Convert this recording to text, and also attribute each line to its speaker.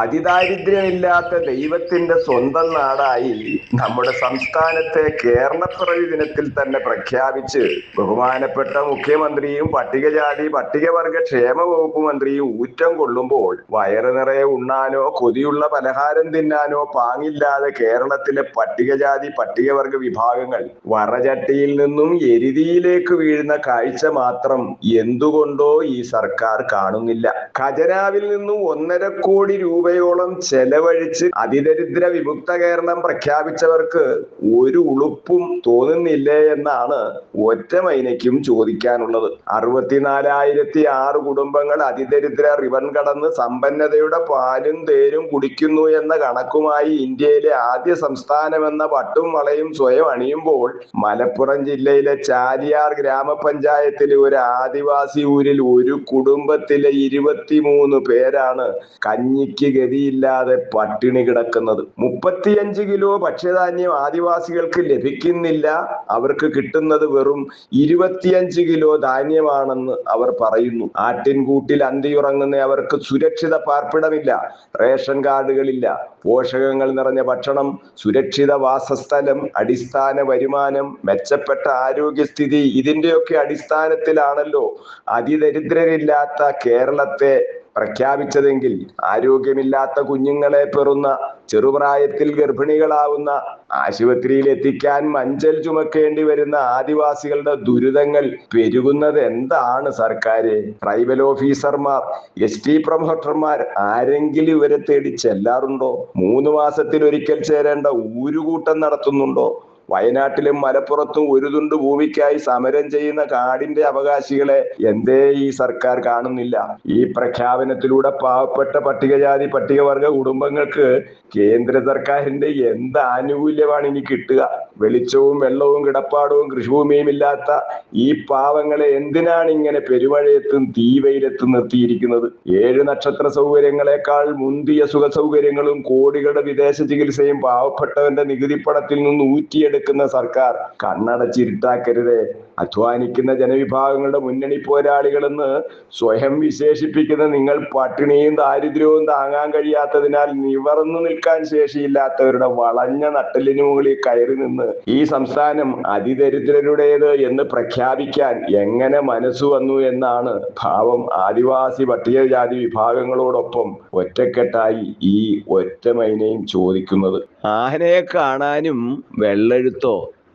Speaker 1: അതിദാരിദ്ര്യമില്ലാത്ത ദൈവത്തിന്റെ സ്വന്തം നാടായി നമ്മുടെ സംസ്ഥാനത്തെ കേരളപ്പിറവി ദിനത്തിൽ തന്നെ പ്രഖ്യാപിച്ച് ബഹുമാനപ്പെട്ട മുഖ്യമന്ത്രിയും പട്ടികജാതി പട്ടികവർഗ ക്ഷേമ വകുപ്പ് മന്ത്രിയും ഊറ്റം കൊള്ളുമ്പോൾ വയറ് നിറയെ ഉണ്ണാനോ കൊതിയുള്ള പലഹാരം തിന്നാനോ പാങ്ങില്ലാതെ കേരളത്തിലെ പട്ടികജാതി പട്ടികവർഗ വിഭാഗങ്ങൾ വറചട്ടിയിൽ നിന്നും എരിതിയിലേക്ക് വീഴുന്ന കാഴ്ച മാത്രം എന്തുകൊണ്ടോ ഈ സർക്കാർ കാണുന്നില്ല. ഖജനാവിൽ നിന്നും ഒന്നര കോടി രൂപയോളം ചെലവഴിച്ച് അതിദരിദ്ര വിമുക്ത കേരളം പ്രഖ്യാപിച്ചവർക്ക് ഒരു ഉളുപ്പും തോന്നുന്നില്ലേ എന്നാണ് ഒറ്റ മൈനയ്ക്കും ചോദിക്കാനുള്ളത്. അറുപത്തിനാലായിരത്തി ആറ് കുടുംബങ്ങൾ അതിദരിദ്ര റിവൺ കടന്ന് സമ്പന്നതയുടെ പാലും തേരും കുടിക്കുന്നു എന്ന കണക്കുമായി ഇന്ത്യയിലെ ആദ്യ സംസ്ഥാനമെന്ന പട്ടും വളയും സ്വയം അണിയുമ്പോൾ മലപ്പുറം ജില്ലയിലെ ചാലിയാർ ഗ്രാമപഞ്ചായത്തിലെ ഒരു ആദിവാസി ഊരിൽ ഒരു കുടുംബത്തിലെ ഇരുപത്തിമൂന്ന് പേരാണ് കഞ്ഞിക്ക് ഗതിയില്ലാതെ പട്ടിണി കിടക്കുന്നത്. മുപ്പത്തിയഞ്ച് കിലോ ഭക്ഷ്യധാന്യം ആദിവാസികൾക്ക് ലഭിക്കുന്നില്ല. അവർക്ക് കിട്ടുന്നത് വെറും ഇരുപത്തിയഞ്ച് കിലോ ധാന്യമാണെന്ന് അവർ പറയുന്നു. ആട്ടിൻകൂട്ടിൽ അന്തിയുറങ്ങുന്ന അവർക്ക് സുരക്ഷിത പാർപ്പിടമില്ല റേഷൻ കാർഡുകളില്ല. പോഷകങ്ങൾ നിറഞ്ഞ ഭക്ഷണം സുരക്ഷിത വാസസ്ഥലം അടിസ്ഥാന വരുമാനം മെച്ചപ്പെട്ട ആരോഗ്യസ്ഥിതി ഇതിന്റെയൊക്കെ അടിസ്ഥാനത്തിലാണല്ലോ. അതിദരിദ്രരില്ലാത്ത കേരളത്തെ പ്രഖ്യാപിച്ചതെങ്കിൽ ആരോഗ്യമില്ലാത്ത കുഞ്ഞുങ്ങളെ പെറുന്ന ചെറുപ്രായത്തിൽ ഗർഭിണികളാവുന്ന ആശുപത്രിയിൽ എത്തിക്കാൻ മഞ്ചൽ ചുമക്കേണ്ടി വരുന്ന ആദിവാസികളുടെ ദുരിതങ്ങൾ പെരുകുന്നത് എന്താണ് സർക്കാർ ട്രൈബൽ ഓഫീസർമാർ എസ് ടി പ്രൊമോട്ടർമാർ ആരെങ്കിലും ഇവരെ തേടി ചെല്ലാറുണ്ടോ? മൂന്ന് മാസത്തിൽ ഒരിക്കൽ ചേരേണ്ട ഊരുകൂട്ടം നടത്തുന്നുണ്ടോ? വയനാട്ടിലും മലപ്പുറത്തും ഒരു തുണ്ട് ഭൂമിക്കായി സമരം ചെയ്യുന്ന കാടിന്റെ അവകാശികളെ എന്തേ ഈ സർക്കാർ കാണുന്നില്ല? ഈ പ്രഖ്യാപനത്തിലൂടെ പാവപ്പെട്ട പട്ടികജാതി പട്ടികവർഗ കുടുംബങ്ങൾക്ക് കേന്ദ്ര സർക്കാരിന്റെ എന്ത് ആനുകൂല്യമാണ് ഇനി കിട്ടുക? വെളിച്ചവും വെള്ളവും കിടപ്പാടവും കൃഷിഭൂമിയും ഇല്ലാത്ത ഈ പാവങ്ങളെ എന്തിനാണ് ഇങ്ങനെ പെരുമഴയത്തും തീവയിലെത്തും നിർത്തിയിരിക്കുന്നത്? ഏഴ് നക്ഷത്ര സൗകര്യങ്ങളെക്കാൾ മുന്തിയ സുഖ സൗകര്യങ്ങളും കോടികളുടെ വിദേശ ചികിത്സയും പാവപ്പെട്ടവന്റെ നികുതിപ്പടത്തിൽ നിന്ന് ഊറ്റിയെടുക്കുന്ന സർക്കാർ കണ്ണടച്ചിരുട്ടാക്കരുത് അധ്വാനിക്കുന്ന ജനവിഭാഗങ്ങളുടെ മുന്നണി പോരാളികളെന്ന് സ്വയം വിശേഷിപ്പിക്കുന്ന നിങ്ങൾ പട്ടിണിയും ദാരിദ്ര്യവും താങ്ങാൻ കഴിയാത്തതിനാൽ നിവർന്നു നിൽക്കാൻ ശേഷിയില്ലാത്തവരുടെ വളഞ്ഞ നട്ടലിനു മുകളിൽ കയറി നിന്ന് ഈ സംസ്ഥാനം അതിദരിദ്രരുടേത് എന്ന് പ്രഖ്യാപിക്കാൻ എങ്ങനെ മനസ്സു വന്നു എന്നാണ് ഭാവം ആദിവാസി പട്ടികജാതി വിഭാഗങ്ങളോടൊപ്പം ഒറ്റക്കെട്ടായി ഈ ഒറ്റ മൈനയും ചോദിക്കുന്നത്. ആനയെ കാണാനും വെള്ളെഴുത്തോ